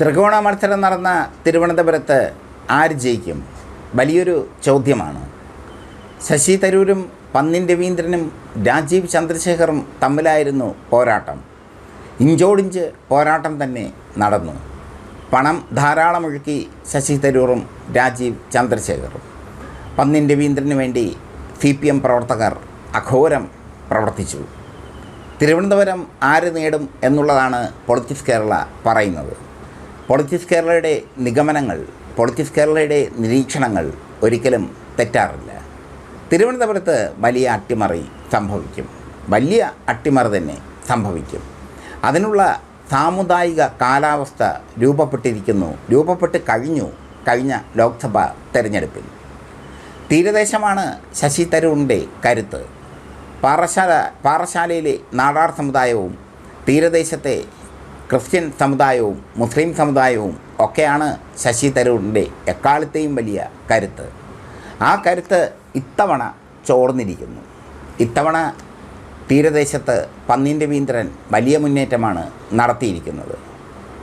ത്രികോണ മത്സരം നടന്ന തിരുവനന്തപുരത്ത് ആര് ജയിക്കും? വലിയൊരു ചോദ്യമാണ്. ശശി തരൂരും പന്നിൻ രവീന്ദ്രനും രാജീവ് ചന്ദ്രശേഖറും തമ്മിലായിരുന്നു പോരാട്ടം. ഇഞ്ചോടിഞ്ച് പോരാട്ടം തന്നെ നടന്നു. പണം ധാരാളം ഒഴുക്കി ശശി തരൂറും രാജീവ് ചന്ദ്രശേഖറും. പന്നിൻ രവീന്ദ്രന് വേണ്ടി സി പി എം പ്രവർത്തകർ അഘോരം പ്രവർത്തിച്ചു. തിരുവനന്തപുരം ആര് നേടും എന്നുള്ളതാണ് പൊളിറ്റിക്സ് കേരള പറയുന്നത്. പൊളിറ്റിക്സ് കേരളയുടെ നിഗമനങ്ങൾ പൊളിറ്റിക്സ് കേരളയുടെ നിരീക്ഷണങ്ങൾ ഒരിക്കലും തെറ്റാറില്ല. തിരുവനന്തപുരത്ത് വലിയ അട്ടിമറി സംഭവിക്കും. വലിയ അട്ടിമറി തന്നെ സംഭവിക്കും. അതിനുള്ള സാമുദായിക കാലാവസ്ഥ രൂപപ്പെട്ടിരിക്കുന്നു. രൂപപ്പെട്ട് കഴിഞ്ഞു കഴിഞ്ഞ ലോക്സഭാ തെരഞ്ഞെടുപ്പിൽ. തീരദേശമാണ് ശശി തരൂറിന്റെ കരുത്ത്. പാറശാല പാറശാലയിലെ നാടാർ സമുദായവും തീരദേശത്തെ ക്രിസ്ത്യൻ സമുദായവും മുസ്ലിം സമുദായവും ഒക്കെയാണ് ശശി തരൂറിന്റെ എക്കാലത്തെയും വലിയ കരുത്ത്. ആ കരുത്ത് ഇത്തവണ ചോർന്നിരിക്കുന്നു. ഇത്തവണ തീരദേശത്ത് പന്നീൻ രവീന്ദ്രൻ വലിയ മുന്നേറ്റമാണ് നടത്തിയിരിക്കുന്നത്.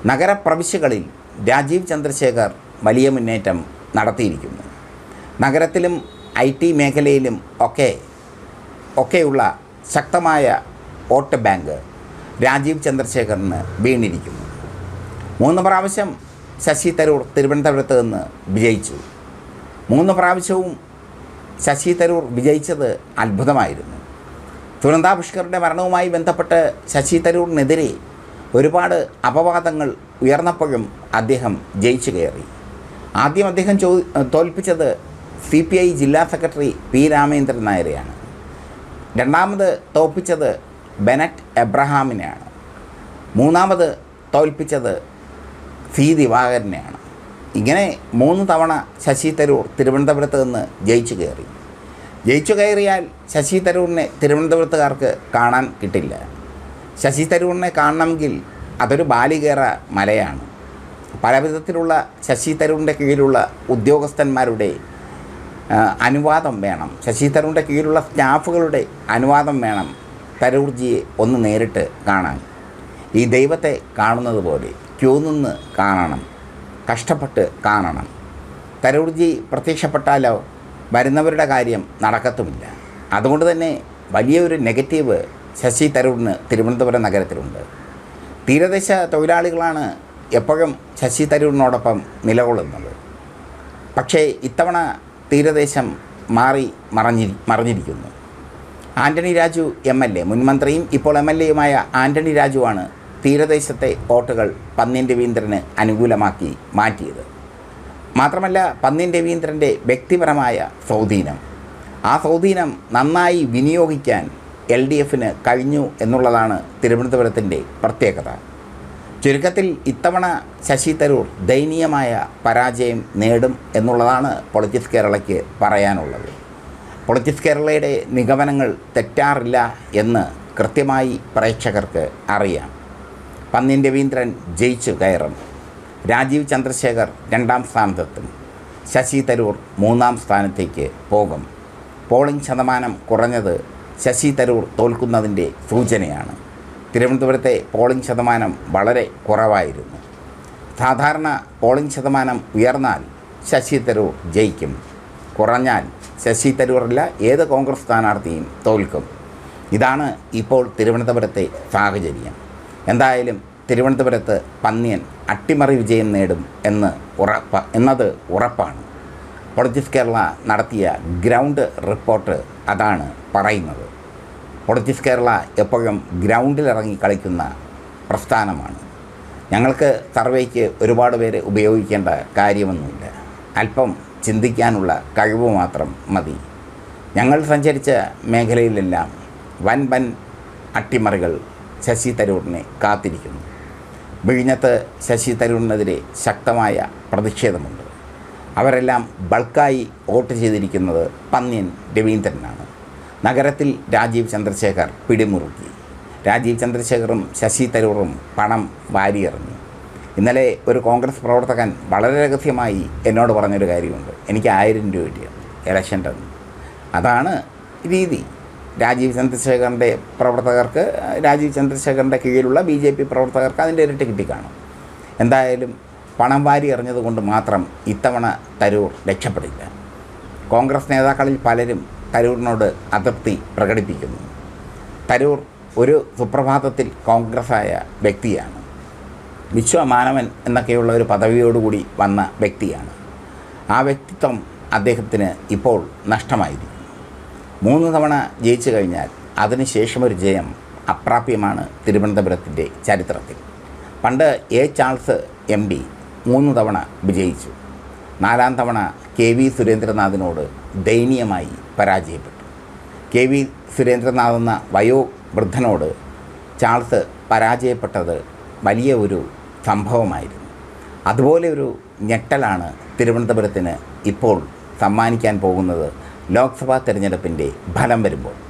നഗരപ്രവിശ്യകളിൽ രാജീവ് ചന്ദ്രശേഖർ വലിയ മുന്നേറ്റം നടത്തിയിരിക്കുന്നു. നഗരത്തിലും ഐ ടി മേഖലയിലും ഒക്കെ ഒക്കെയുള്ള ശക്തമായ വോട്ട് ബാങ്ക് രാജീവ് ചന്ദ്രശേഖറിന് വീണിരിക്കുന്നു. മൂന്ന് പ്രാവശ്യം ശശി തരൂർ തിരുവനന്തപുരത്ത് നിന്ന് വിജയിച്ചു. മൂന്ന് പ്രാവശ്യവും ശശി തരൂർ വിജയിച്ചത് അത്ഭുതമായിരുന്നു. സുനന്ദ പുഷ്കറിന്റെ മരണവുമായി ബന്ധപ്പെട്ട് ശശി തരൂറിനെതിരെ ഒരുപാട് അപവാദങ്ങൾ ഉയർന്നപ്പോഴും അദ്ദേഹം ജയിച്ചു കയറി. ആദ്യം അദ്ദേഹം ചോ തോൽപ്പിച്ചത് സി പി ഐ ജില്ലാ സെക്രട്ടറി പി രാമേന്ദ്രൻ നായരെയാണ്. രണ്ടാമത് തോൽപ്പിച്ചത് ബെനറ്റ് എബ്രഹാമിനെയാണ്. മൂന്നാമത് തോൽപ്പിച്ചത് സി ദിവാകരനെയാണ് ഇങ്ങനെ മൂന്ന് തവണ ശശി തരൂർ തിരുവനന്തപുരത്ത് നിന്ന് ജയിച്ചു കയറി. ജയിച്ചു കയറിയാൽ ശശി തരൂറിനെ തിരുവനന്തപുരത്തുകാർക്ക് കാണാൻ കിട്ടില്ല. ശശി തരൂറിനെ കാണണമെങ്കിൽ അതൊരു ബാലികേറ മലയാണ്. പലവിധത്തിലുള്ള ശശി തരൂറിന്റെ കീഴിലുള്ള ഉദ്യോഗസ്ഥന്മാരുടെ അനുവാദം വേണം. ശശി തരൂറിന്റെ കീഴിലുള്ള സ്റ്റാഫുകളുടെ അനുവാദം വേണം. തരൂർജിയെ ഒന്ന് നേരിട്ട് കാണാൻ. ഈ ദൈവത്തെ കാണുന്നത് പോലെ ക്യൂ നിന്ന് കാണണം കഷ്ടപ്പെട്ട് കാണണം. തരൂർജി പ്രത്യക്ഷപ്പെട്ടാലോ വരുന്നവരുടെ കാര്യം നടക്കത്തുമില്ല. അതുകൊണ്ട് തന്നെ വലിയൊരു നെഗറ്റീവ് ശശി തരൂരിന് തിരുവനന്തപുരം നഗരത്തിലുണ്ട്. തീരദേശ തൊഴിലാളികളാണ് എപ്പോഴും ശശി തരൂരിനോടൊപ്പം നിലകൊള്ളുന്നത്. പക്ഷേ ഇത്തവണ തീരദേശം മാറി മറഞ്ഞി മറിഞ്ഞിരിക്കുന്നു. Antony Raju M L A. മുൻമന്ത്രിയും ഇപ്പോൾ എം എൽ എയുമായ ആന്റണി രാജുവാണ് തീരദേശത്തെ വോട്ടുകൾ പന്നിൻ രവീന്ദ്രന് അനുകൂലമാക്കി മാറ്റിയത്. മാത്രമല്ല പന്നിൻ രവീന്ദ്രന്റെ വ്യക്തിപരമായ സ്വാധീനം. ആ സ്വാധീനം നന്നായി വിനിയോഗിക്കാൻ എൽ ഡി എഫിന് കഴിഞ്ഞു എന്നുള്ളതാണ് തിരുവനന്തപുരത്തിന്റെ പ്രത്യേകത. ചുരുക്കത്തിൽ ഇത്തവണ ശശി തരൂർ ദയനീയമായ പരാജയം നേടും എന്നുള്ളതാണ് പൊളിറ്റിക്സ് കേരളയ്ക്ക് പറയാനുള്ളത്. പൊളിറ്റിക്സ് കേരളയുടെ നിഗമനങ്ങൾ തെറ്റാറില്ല എന്ന് കൃത്യമായി പ്രേക്ഷകർക്ക് അറിയാം. പന്നിൻ രവീന്ദ്രൻ ജയിച്ചു കയറും. രാജീവ് ചന്ദ്രശേഖർ രണ്ടാം സ്ഥാനത്തെത്തും. ശശി തരൂർ മൂന്നാം സ്ഥാനത്തേക്ക് പോകും. പോളിംഗ് ശതമാനം കുറഞ്ഞത് ശശി തരൂർ തോൽക്കുന്നതിന്റെ സൂചനയാണ്. തിരുവനന്തപുരത്തെ പോളിംഗ് ശതമാനം വളരെ കുറവായിരുന്നു. സാധാരണ പോളിംഗ് ശതമാനം ഉയർന്നാൽ ശശി തരൂർ ജയിക്കും. കുറഞ്ഞാൽ ശശി തരൂറില്ല ഏത് കോൺഗ്രസ് സ്ഥാനാർത്ഥിയും തോൽക്കും. ഇതാണ് ഇപ്പോൾ തിരുവനന്തപുരത്തെ സാഹചര്യം. എന്തായാലും തിരുവനന്തപുരത്ത് പന്നിയൻ അട്ടിമറി വിജയം നേടും എന്ന് ഉറപ്പ എന്നത് ഉറപ്പാണ്. പൊളിറ്റിക്സ് കേരള നടത്തിയ ഗ്രൗണ്ട് റിപ്പോർട്ട് അതാണ് പറയുന്നത്. പൊളിറ്റിക്സ് കേരള എപ്പോഴും ഗ്രൗണ്ടിലിറങ്ങി കളിക്കുന്ന പ്രസ്ഥാനമാണ്. ഞങ്ങൾക്ക് സർവേക്ക് ഒരുപാട് പേര് ഉപയോഗിക്കേണ്ട കാര്യമൊന്നുമില്ല. അല്പം ചിന്തിക്കാനുള്ള കഴിവ് മാത്രം മതി. ഞങ്ങൾ സഞ്ചരിച്ച മേഖലയിലെല്ലാം വൻ വൻ അട്ടിമറികൾ ശശി തരൂറിനെ കാത്തിരിക്കുന്നു. വിഴിഞ്ഞത്ത് ശശി തരൂറിനെതിരെ ശക്തമായ പ്രതിഷേധമുണ്ട്. അവരെല്ലാം ബൾക്കായി വോട്ട് ചെയ്തിരിക്കുന്നത് പന്ന്യൻ രവീന്ദ്രനാണ്. നഗരത്തിൽ രാജീവ് ചന്ദ്രശേഖർ പിടിമുറുക്കി. രാജീവ് ചന്ദ്രശേഖറും ശശി തരൂറും പണം വാരിയെറിഞ്ഞു. ഇന്നലെ ഒരു കോൺഗ്രസ് പ്രവർത്തകൻ വളരെ രഹസ്യമായി എന്നോട് പറഞ്ഞൊരു കാര്യമുണ്ട്. എനിക്ക് ആയിരം രൂപ കിട്ടിയ? ഇലക്ഷന്റെ അതാണ് രീതി. രാജീവ് ചന്ദ്രശേഖറിന്റെ പ്രവർത്തകർക്ക് രാജീവ് ചന്ദ്രശേഖറിന്റെ കീഴിലുള്ള ബി ജെ പി പ്രവർത്തകർക്ക് അതിന്റെ ഇരട്ടി കിട്ടിക്കാണും. എന്തായാലും പണം വാരി എറിഞ്ഞതുകൊണ്ട് മാത്രം ഇത്തവണ തരൂർ രക്ഷപ്പെടില്ല. കോൺഗ്രസ് നേതാക്കളിൽ പലരും തരൂരിനോട് അതൃപ്തി പ്രകടിപ്പിക്കുന്നു. തരൂർ ഒരു സുപ്രഭാതത്തിൽ കോൺഗ്രസ്സായ വ്യക്തിയാണ്. വിശ്വമാനവൻ എന്നൊക്കെയുള്ള ഒരു പദവിയോടുകൂടി വന്ന വ്യക്തിയാണ്. ആ വ്യക്തിത്വം അദ്ദേഹത്തിന് ഇപ്പോൾ നഷ്ടമായിരിക്കും മൂന്ന് തവണ ജയിച്ചു കഴിഞ്ഞാൽ അതിനുശേഷം ഒരു ജയം അപ്രാപ്യമാണ് തിരുവനന്തപുരത്തിന്റെ ചരിത്രത്തിൽ. പണ്ട് എ ചാൾസ് എം ഡി മൂന്ന് തവണ വിജയിച്ചു. നാലാം തവണ കെ വി സുരേന്ദ്രനാഥിനോട് ദയനീയമായി പരാജയപ്പെട്ടു. കെ വി സുരേന്ദ്രനാഥ് എന്ന വയോവൃദ്ധനോട് ചാൾസ് പരാജയപ്പെട്ടത് വലിയ ഒരു സംഭവമായിരുന്നു. അതുപോലെ ഒരു ഞെട്ടലാണ് തിരുവനന്തപുരത്തിന് ഇപ്പോൾ സമ്മാനിക്കാൻ പോകുന്നത് ലോക്സഭാ തെരഞ്ഞെടുപ്പിന്റെ ഫലം വരുമ്പോൾ.